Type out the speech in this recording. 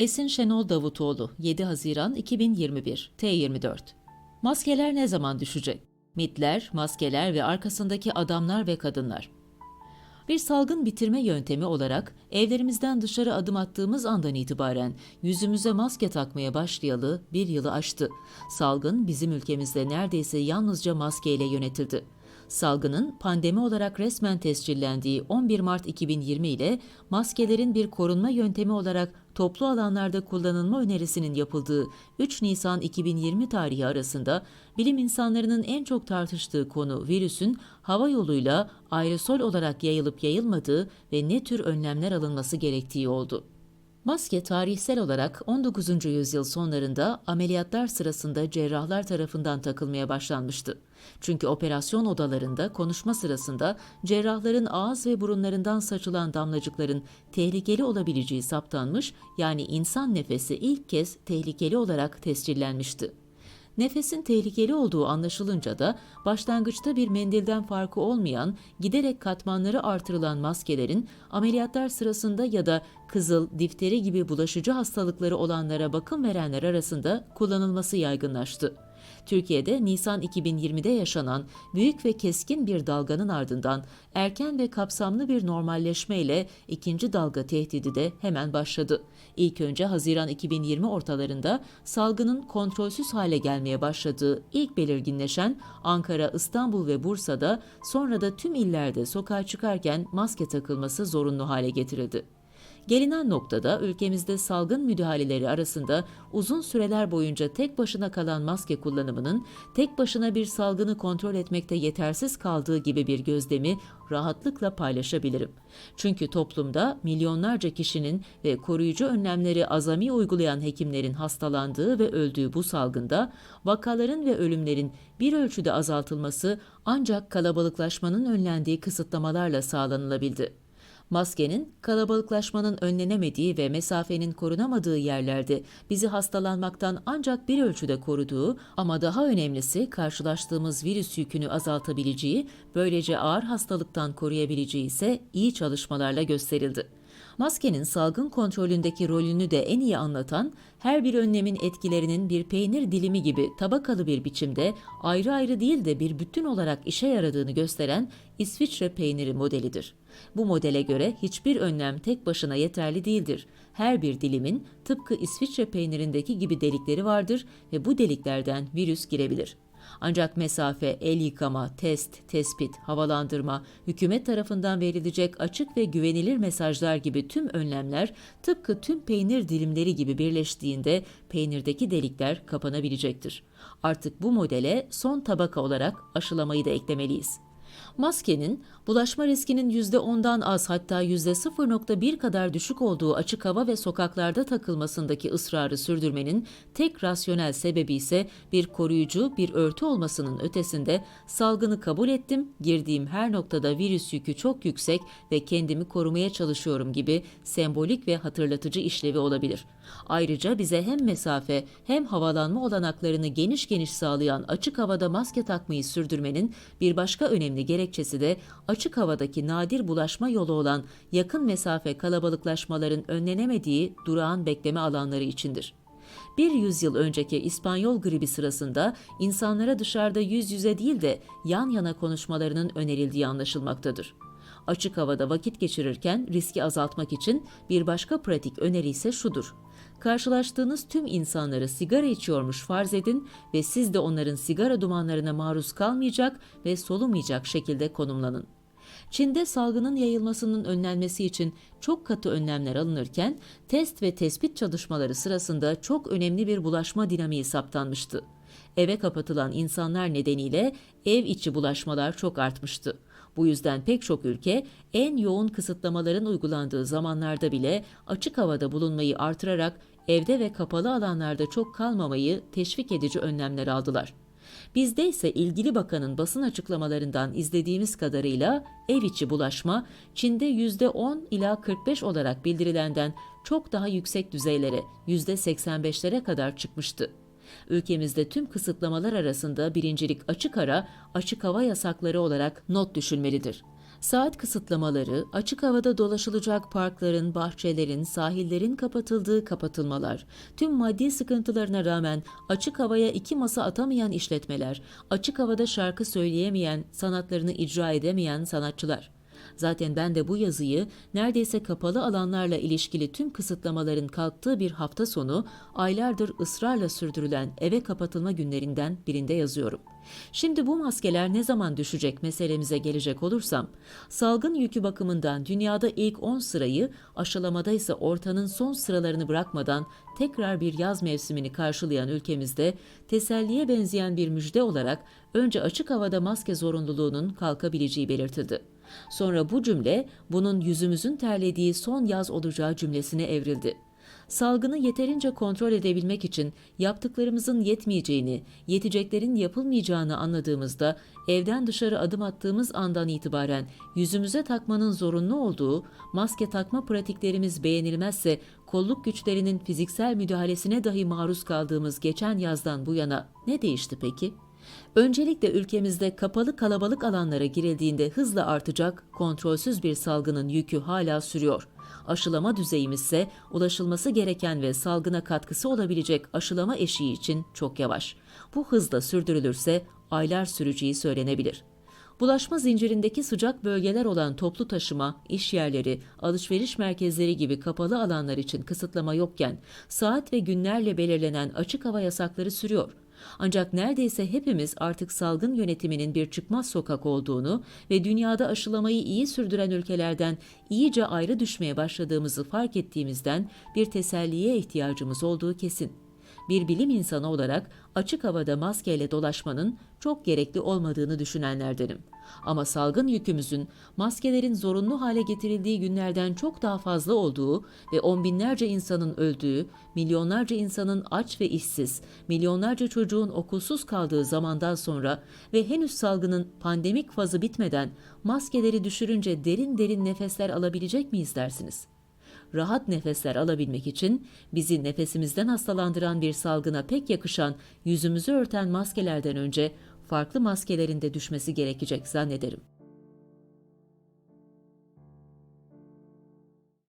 Esin Şenol Davutoğlu 7 Haziran 2021 T24 Maskeler ne zaman düşecek? Mitler, maskeler ve arkasındaki adamlar ve kadınlar. Bir salgın bitirme yöntemi olarak evlerimizden dışarı adım attığımız andan itibaren yüzümüze maske takmaya başlayalı bir yılı aştı. Salgın bizim ülkemizde neredeyse yalnızca maskeyle yönetildi. Salgının pandemi olarak resmen tescillendiği 11 Mart 2020 ile maskelerin bir korunma yöntemi olarak toplu alanlarda kullanılma önerisinin yapıldığı 3 Nisan 2020 tarihi arasında bilim insanlarının en çok tartıştığı konu virüsün hava yoluyla aerosol olarak yayılıp yayılmadığı ve ne tür önlemler alınması gerektiği oldu. Maske tarihsel olarak 19. yüzyıl sonlarında ameliyatlar sırasında cerrahlar tarafından takılmaya başlanmıştı. Çünkü operasyon odalarında konuşma sırasında cerrahların ağız ve burunlarından saçılan damlacıkların tehlikeli olabileceği saptanmış, yani insan nefesi ilk kez tehlikeli olarak tescillenmişti. Nefesin tehlikeli olduğu anlaşılınca da başlangıçta bir mendilden farkı olmayan, giderek katmanları artırılan maskelerin ameliyatlar sırasında ya da kızıl, difteri gibi bulaşıcı hastalıkları olanlara bakım verenler arasında kullanılması yaygınlaştı. Türkiye'de Nisan 2020'de yaşanan büyük ve keskin bir dalganın ardından erken ve kapsamlı bir normalleşme ile ikinci dalga tehdidi de hemen başladı. İlk önce Haziran 2020 ortalarında salgının kontrolsüz hale gelmeye başladığı ilk belirginleşen Ankara, İstanbul ve Bursa'da sonra da tüm illerde sokağa çıkarken maske takılması zorunlu hale getirildi. Gelinen noktada ülkemizde salgın müdahaleleri arasında uzun süreler boyunca tek başına kalan maske kullanımının tek başına bir salgını kontrol etmekte yetersiz kaldığı gibi bir gözlemi rahatlıkla paylaşabilirim. Çünkü toplumda milyonlarca kişinin ve koruyucu önlemleri azami uygulayan hekimlerin hastalandığı ve öldüğü bu salgında vakaların ve ölümlerin bir ölçüde azaltılması ancak kalabalıklaşmanın önlendiği kısıtlamalarla sağlanılabildi. Maskenin kalabalıklaşmanın önlenemediği ve mesafenin korunamadığı yerlerde bizi hastalanmaktan ancak bir ölçüde koruduğu ama daha önemlisi karşılaştığımız virüs yükünü azaltabileceği, böylece ağır hastalıktan koruyabileceği ise iyi çalışmalarla gösterildi. Maskenin salgın kontrolündeki rolünü de en iyi anlatan, her bir önlemin etkilerinin bir peynir dilimi gibi tabakalı bir biçimde ayrı ayrı değil de bir bütün olarak işe yaradığını gösteren İsviçre peyniri modelidir. Bu modele göre hiçbir önlem tek başına yeterli değildir. Her bir dilimin tıpkı İsviçre peynirindeki gibi delikleri vardır ve bu deliklerden virüs girebilir. Ancak mesafe, el yıkama, test, tespit, havalandırma, hükümet tarafından verilecek açık ve güvenilir mesajlar gibi tüm önlemler tıpkı tüm peynir dilimleri gibi birleştiğinde peynirdeki delikler kapanabilecektir. Artık bu modele son tabaka olarak aşılamayı da eklemeliyiz. Maskenin bulaşma riskinin %10'dan az hatta %0.1 kadar düşük olduğu açık hava ve sokaklarda takılmasındaki ısrarı sürdürmenin tek rasyonel sebebi ise bir koruyucu, bir örtü olmasının ötesinde salgını kabul ettim, girdiğim her noktada virüs yükü çok yüksek ve kendimi korumaya çalışıyorum gibi sembolik ve hatırlatıcı işlevi olabilir. Ayrıca bize hem mesafe hem havalanma olanaklarını geniş geniş sağlayan açık havada maske takmayı sürdürmenin bir başka önemli gerekçesi de açık havadaki nadir bulaşma yolu olan yakın mesafe kalabalıklaşmaların önlenemediği durağan bekleme alanları içindir. Bir yüzyıl önceki İspanyol gribi sırasında insanlara dışarıda yüz yüze değil de yan yana konuşmalarının önerildiği anlaşılmaktadır. Açık havada vakit geçirirken riski azaltmak için bir başka pratik öneri ise şudur. Karşılaştığınız tüm insanları sigara içiyormuş farz edin ve siz de onların sigara dumanlarına maruz kalmayacak ve solumayacak şekilde konumlanın. Çin'de salgının yayılmasının önlenmesi için çok katı önlemler alınırken test ve tespit çalışmaları sırasında çok önemli bir bulaşma dinamiği saptanmıştı. Eve kapatılan insanlar nedeniyle ev içi bulaşmalar çok artmıştı. Bu yüzden pek çok ülke en yoğun kısıtlamaların uygulandığı zamanlarda bile açık havada bulunmayı artırarak evde ve kapalı alanlarda çok kalmamayı teşvik edici önlemler aldılar. Bizde ise ilgili bakanın basın açıklamalarından izlediğimiz kadarıyla ev içi bulaşma Çin'de %10 ila 45 olarak bildirilenden çok daha yüksek düzeylere %85'lere kadar çıkmıştı. Ülkemizde tüm kısıtlamalar arasında birincilik açık ara, açık hava yasakları olarak not düşülmelidir. Saat kısıtlamaları, açık havada dolaşılacak parkların, bahçelerin, sahillerin kapatıldığı kapatılmalar, tüm maddi sıkıntılarına rağmen açık havaya iki masa atamayan işletmeler, açık havada şarkı söyleyemeyen, sanatlarını icra edemeyen sanatçılar. Zaten ben de bu yazıyı neredeyse kapalı alanlarla ilişkili tüm kısıtlamaların kalktığı bir hafta sonu aylardır ısrarla sürdürülen eve kapatılma günlerinden birinde yazıyorum. Şimdi bu maskeler ne zaman düşecek meselemize gelecek olursam, salgın yükü bakımından dünyada ilk 10 sırayı, aşılamada ise ortanın son sıralarını bırakmadan tekrar bir yaz mevsimini karşılayan ülkemizde teselliye benzeyen bir müjde olarak önce açık havada maske zorunluluğunun kalkabileceği belirtildi. Sonra bu cümle bunun yüzümüzün terlediği son yaz olacağı cümlesine evrildi. Salgını yeterince kontrol edebilmek için yaptıklarımızın yetmeyeceğini, yeteceklerin yapılmayacağını anladığımızda evden dışarı adım attığımız andan itibaren yüzümüze takmanın zorunlu olduğu, maske takma pratiklerimiz beğenilmezse kolluk güçlerinin fiziksel müdahalesine dahi maruz kaldığımız geçen yazdan bu yana ne değişti peki? Öncelikle ülkemizde kapalı kalabalık alanlara girildiğinde hızla artacak kontrolsüz bir salgının yükü hala sürüyor. Aşılama düzeyimiz ise ulaşılması gereken ve salgına katkısı olabilecek aşılama eşiği için çok yavaş. Bu hızla sürdürülürse aylar süreceği söylenebilir. Bulaşma zincirindeki sıcak bölgeler olan toplu taşıma, iş yerleri, alışveriş merkezleri gibi kapalı alanlar için kısıtlama yokken saat ve günlerle belirlenen açık hava yasakları sürüyor. Ancak neredeyse hepimiz artık salgın yönetiminin bir çıkmaz sokak olduğunu ve dünyada aşılamayı iyi sürdüren ülkelerden iyice ayrı düşmeye başladığımızı fark ettiğimizden bir teselliye ihtiyacımız olduğu kesin. Bir bilim insanı olarak açık havada maskeyle dolaşmanın çok gerekli olmadığını düşünenlerdenim. Ama salgın yükümüzün maskelerin zorunlu hale getirildiği günlerden çok daha fazla olduğu ve on binlerce insanın öldüğü, milyonlarca insanın aç ve işsiz, milyonlarca çocuğun okulsuz kaldığı zamandan sonra ve henüz salgının pandemik fazı bitmeden maskeleri düşürünce derin derin nefesler alabilecek miyiz dersiniz?'' Rahat nefesler alabilmek için bizi nefesimizden hastalandıran bir salgına pek yakışan yüzümüzü örten maskelerden önce farklı maskelerin de düşmesi gerekecek zannederim.